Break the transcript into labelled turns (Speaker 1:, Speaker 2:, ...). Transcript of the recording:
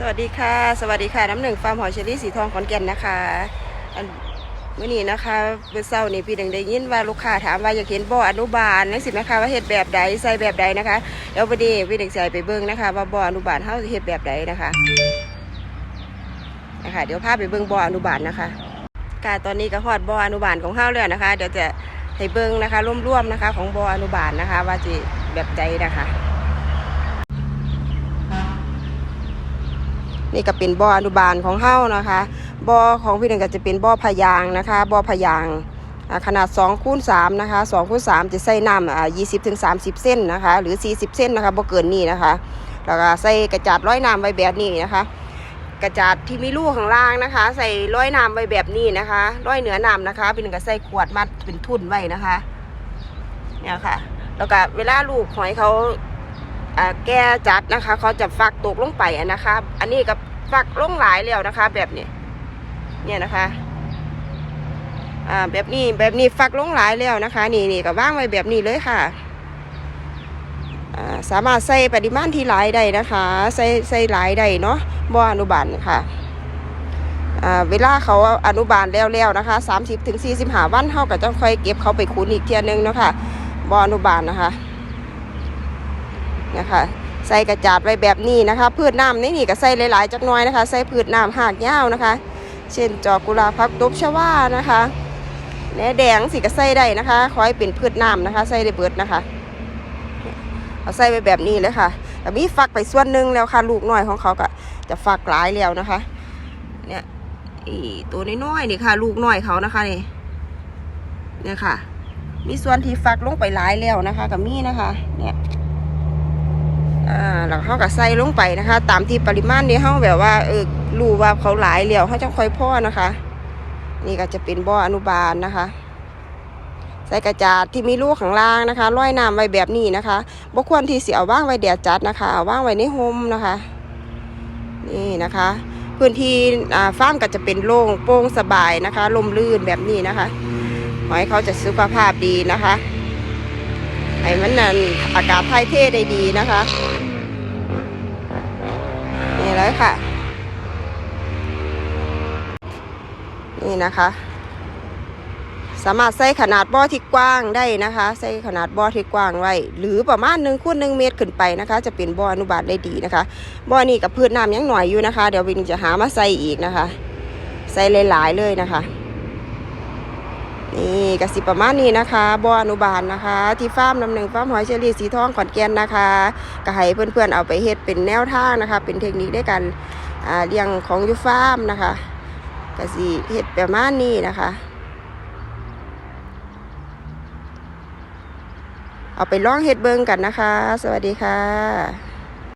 Speaker 1: สวัสดีค่ะ สวัสดีค่ะ น้ำหนึ่งฟาร์มหอยเชอรี่สีทองขอนแก่นนะคะเมื่อนี้นะคะเมื่อเช้านี้พี่หนึ่งได้ยินว่าลูกค้าถามว่าอยากเห็นบ่ออนุบาลนักสินะคะว่าเฮ็ดแบบใดใส่แบบใดนะคะเดี๋ยววันนี้พี่หนึ่งใส่ไปเบิ้งนะคะว่าบ่ออนุบาลเฮาเฮ็ดแบบใดนะคะนะคะเดี๋ยวพาไปเบิ้งบ่ออนุบาลนะคะค่ะตอนนี้ก็ฮอดบ่ออนุบาลของเฮาแล้วนะคะ เดี๋ยวจะให้เบิ้งนะคะร่วมๆนะคะ ของบ่ออนุบาลนะคะ ว่าจะแบบใดนะคะ นี่ก็เป็นบ่ออนุบาลของเฮ้านะคะบ่อของพี่หนึ่งก็จะเป็นบ่อพยางนะคะบ่อพยางขนาด2คูณ3นะคะ2คูณ3จะใส่น้ำอ่า20ถึง30เส้นนะคะ หรือ 40 เส้นนะคะบ่เกินนี้นะคะแล้วก็ใส่กระจาดร้อยน้ำไว้แบบนี้นะคะ กระจาดที่มีรูข้างล่างนะคะ ใส่ร้อยน้ำไว้แบบนี้นะคะร้อยเหนือน้ำนะคะพี่หนึ่งก็ใส่ขวดมัดเป็นทุ่นไว้นะคะเนี่ยค่ะ แล้วก็เวลาลูกหอยเขา แก้จัดนะคะ เขาจะฟักตกลงไปนะคะ อันนี้ก็ฟักลงหลายแล้วนะคะ แบบนี้เนี่ยนะคะอ่าแบบนี้แบบนี้ฟักลงหลายแล้วนะคะ นี่นี่ก็ว่างไว้แบบนี้เลยค่ะอ่าสามารถใส่ปริมาณที่หลายได้นะคะ ใส่ใส่หลายได้เนาะบ่อนุบาลค่ะอ่าเวลาเขาอนุบาลแล้วๆนะคะ30ถึง45วันเขาก็จะค่อยเก็บเขาไปคุนอีกเทียนึงเนาะค่ะบ่ออนุบาลนะคะ นะคะใส่กระจาดไว้แบบนี้นะคะ พืชน้ำในนี่ก็ใส่หลายๆจักหน้อยนะคะ ใส่พืชน้ำหากยาวนะคะ เช่นจอกกุหลาบพักตบชวานะคะแหนแดงสิก็ใส่ได้นะคะขอให้เป็นพืชน้ำนะคะ ใส่ได้เบิดนะคะ เอาใส่ไว้แบบนี้เลยค่ะแต่มีฟักไปส่วนหนึ่งแล้วค่ะ ลูกน้อยของเขาก็จะฟักหลายแล้วนะคะ เนี่ยอีตัวน้อยๆนี่ค่ะ ลูกน้อยเขานะคะนี่เนี่ยค่ะ มีส่วนที่ฟักลงไปหลายแล้วนะคะ กับมีนะคะ เนี่ย อ่าแล้วเขาก็ใส่ลงไปนะคะ ตามที่ปริมาณนี้เขาแบบว่าเออรู้ว่าเขาหลายแล้วเขาจะค่อยพ่อนะคะ นี่ก็จะเป็นบ่ออนุบาลนะคะ ใส่กระจาดที่มีลูกข้างล่างนะคะร้อยน้ำไว้แบบนี้นะคะบ่ควรที่เสิเอาว่างไว้แดดจัดนะคะเอาว่างไว้ในโฮมนะคะ นี่นะคะ พื้นที่อ่าฟาร์มก็จะเป็นโล่งโปร่งสบายนะคะลมลื่นแบบนี้นะคะหอยเขาจะสุขภาพดีนะคะให้มันนั่นอากาศถ่ายเท่ได้ดีนะคะ แล้วค่ะ นี่นะคะ สามารถใส่ขนาดบ่อที่กว้างได้นะคะ ใส่ขนาดบ่อที่กว้างไว้ หรือประมาณหนึ่งคูณหนึ่งเมตรขึ้นไปนะคะ จะเป็นบ่ออนุบาลได้ดีนะคะบ่อนี้กับพืชน้ำยังหน่อยอยู่นะคะ เดี๋ยววินจะหามาใส่อีกนะคะ ใส่หลายๆเลยนะคะ นี่กสิประมาณนี้นะคะบ่ออนุบาลนะคะ ที่ฟาร์มน้ำหนึ่งฟาร์มหอยเชอรี่สีทองขอนแก่นนะคะก็ให้เพื่อนๆเอาไปเฮ็ดเป็นแนวทางนะคะ เป็นเทคนิคในการอ่าเลี้ยงของยูฟาร์มนะคะกสิเฮ็ดประมาณนี้นะคะเอาไปลองเฮ็ดเบิ่งกันนะคะ สวัสดีค่ะ